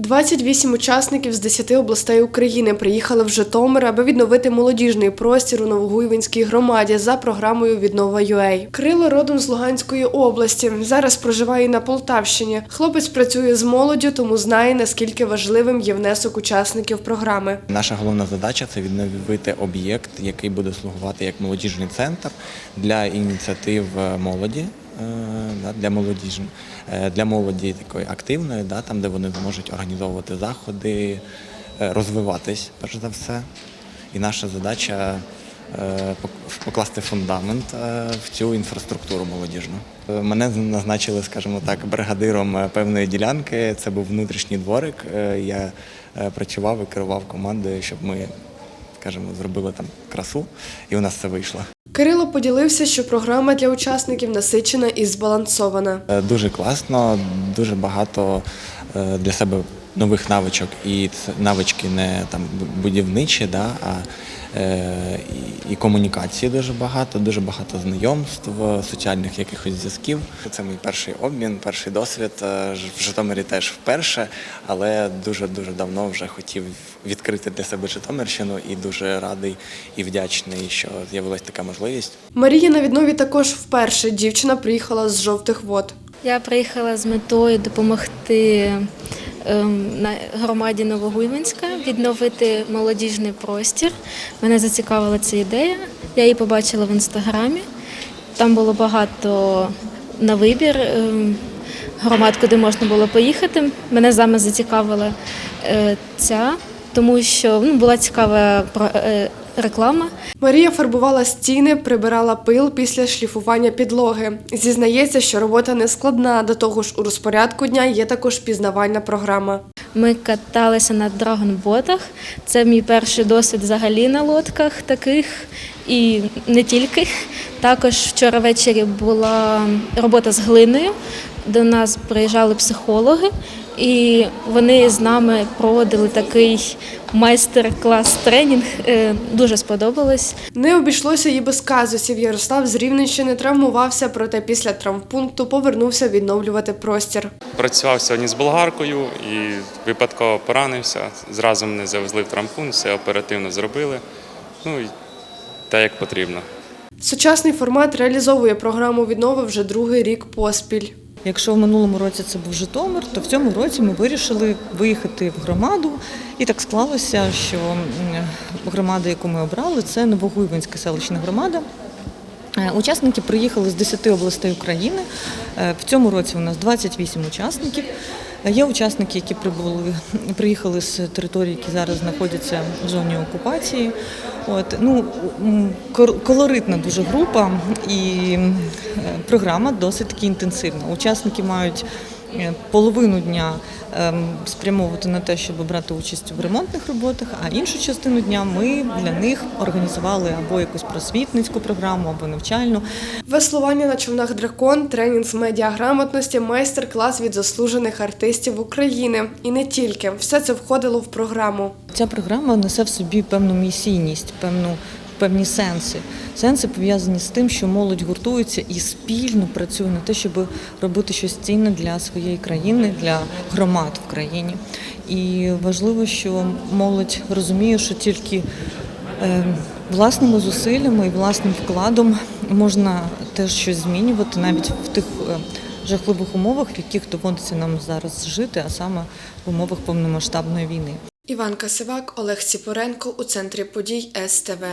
28 учасників з 10 областей України приїхали в Житомир, аби відновити молодіжний простір у Новогуйвинській громаді за програмою Віднова ЮЕЙ. Крило родом з Луганської області. Зараз проживає на Полтавщині. Хлопець працює з молоддю, тому знає наскільки важливим є внесок учасників програми. Наша головна задача це відновити об'єкт, який буде слугувати як молодіжний центр для ініціатив е, молоді. Е, Для молодіжн, е, для молоді такої активної, там, де вони зможуть організовувати заходи, е, розвиватись, перш за все. І наша задача покласти фундамент в цю інфраструктуру молодіжну. Мене назначили, скажімо так, бригадиром певної ділянки. Це був внутрішній дворик. Я працював і керував командою, щоб ми, скажімо, зробили там красу, і у нас це вийшло. Кирило поділився, що програма для учасників насичена і збалансована. Е, Дуже класно, дуже багато е, для себе нових навичок. І навички не там будівничі, да, а і, і комунікації дуже багато, дуже багато знайомств, соціальних якихось зв'язків. Це мій перший обмін, перший досвід. Е, В Житомирі теж вперше, але дуже дуже давно вже хотів відкрити для себе Житомирщину і дуже радий і вдячний, що з'явилася така можливість. Марія на віднові також вперше. Дівчина приїхала з жовтих вод. Я приїхала з метою допомогти на громаді Новогуйвинська відновити молодіжний простір. Мене зацікавила ця ідея. Я її побачила в інстаграмі. Там було багато на вибір ем, громад, куди можна було поїхати. Мене саме зацікавила е, ця, тому що ну, була цікава е, реклама. Марія фарбувала стіни, прибирала пил після шліфування підлоги. Зізнається, що робота не складна. До того ж, у розпорядку дня є також пізнавальна програма. Ми каталися на драгонботах. Це мій перший досвід взагалі на лодках таких і не тільки. Також вчора ввечері була робота з глиною. До нас приїжджали психологи, і вони з нами проводили такий майстер-клас тренінг. Е, Дуже сподобалось. Не обійшлося і без казусів. Ярослав з Рівненщини травмувався, проте після травмпункту повернувся відновлювати простір. Працював сьогодні з болгаркою і випадково поранився. Зразу мене завезли в трампун, все оперативно зробили. Ну і те, як потрібно. Сучасний формат реалізовує програму віднови вже другий рік поспіль. Якщо в минулому році це був Житомир, то в цьому році ми вирішили виїхати в громаду. І так склалося, що громада, яку ми обрали, це Новогуйвинська селищна громада. Е, Учасники приїхали з 10 областей України. Е, В цьому році у нас 28 учасників. Е, Є учасники, які прибули, приїхали з території, які зараз знаходяться в зоні окупації. От, ну, колоритна дуже група і е, програма досить таки інтенсивна. Учасники мають половину дня ем, спрямовувати на те, щоб брати участь в ремонтних роботах, а іншу частину дня ми для них організували або якусь просвітницьку програму, або навчальну. Веслування на човнах дракон, тренінг з медіаграмотності, майстер-клас від заслужених артистів України. І не тільки все це входило в програму. Ця програма несе в собі певну місійність, певну. Певні сенси. Сенси пов'язані з тим, що молодь гуртується і спільно працює на те, щоб робити щось цінне для своєї країни, для громад в країні. І важливо, що молодь розуміє, що тільки е, власними зусиллями і власним вкладом можна теж щось змінювати навіть в тих е, жахливих умовах, в яких доводиться нам зараз жити, а саме в умовах повномасштабної війни. Іван Касивак, Олег Ціпоренко у центрі подій СТВ.